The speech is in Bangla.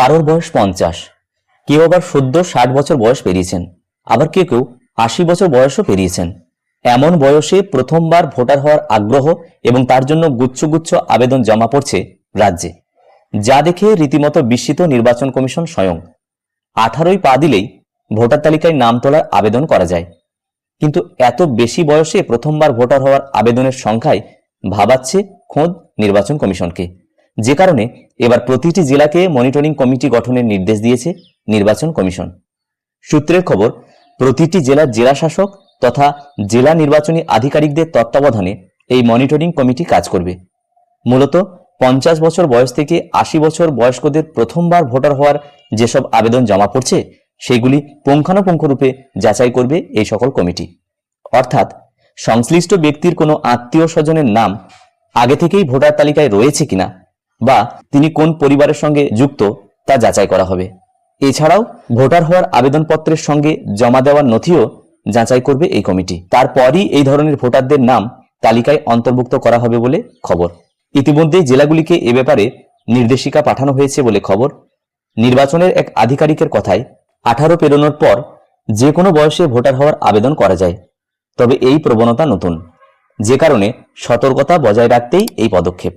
কারোর বয়স পঞ্চাশ। কেউ আবার সদ্য ষাট বছর বয়স পেরিয়েছেন। আবার কেউ কেউ আশি বছর বয়সও পেরিয়েছেন। এমন বয়সে প্রথমবার ভোটার হওয়ার আগ্রহ এবং তার জন্য গুচ্ছগুচ্ছ আবেদন জমা পড়ছে রাজ্যে, যা দেখে রীতিমতো বিস্মিত নির্বাচন কমিশন স্বয়ং। আঠারোই পা দিলেই ভোটার তালিকায় নাম তোলার আবেদন করা যায়। কিন্তু এত বেশি বয়সে প্রথমবার ভোটার হওয়ার আবেদনের সংখ্যায় ভাবাচ্ছে খোদ নির্বাচন কমিশনকে। যে কারণে এবার প্রতিটি জেলাকে মনিটরিং কমিটি গঠনের নির্দেশ দিয়েছে নির্বাচন কমিশন। সূত্রের খবর, প্রতিটি জেলার জেলা শাসক তথা জেলা নির্বাচনী আধিকারিকদের তত্ত্বাবধানে এই মনিটরিং কমিটি কাজ করবে। মূলত পঞ্চাশ বছর বয়স থেকে আশি বছর বয়স্কদের প্রথমবার ভোটার হওয়ার যেসব আবেদন জমা পড়ছে, সেগুলি পুঙ্খানুপুঙ্খরূপে যাচাই করবে এই সকল কমিটি অর্থাৎ সংশ্লিষ্ট ব্যক্তির কোনো আত্মীয় স্বজনের নাম আগে থেকেই ভোটার তালিকায় রয়েছে কিনা বা তিনি কোন পরিবারের সঙ্গে যুক্ত তা যাচাই করা হবে। এছাড়াও ভোটার হওয়ার আবেদনপত্রের সঙ্গে জমা দেওয়ার নথিও যাচাই করবে এই কমিটি। তারপরই এই ধরনের ভোটারদের নাম তালিকায় অন্তর্ভুক্ত করা হবে বলে খবর। ইতিমধ্যেই জেলাগুলিকে এ ব্যাপারে নির্দেশিকা পাঠানো হয়েছে বলে খবর। নির্বাচনের এক আধিকারিকের কথায় আঠারো পেরোনোর পর যে কোনো বয়সে ভোটার হওয়ার আবেদন করা যায়। তবে এই প্রবণতা নতুন। যে কারণে সতর্কতা বজায় রাখতেই এই পদক্ষেপ।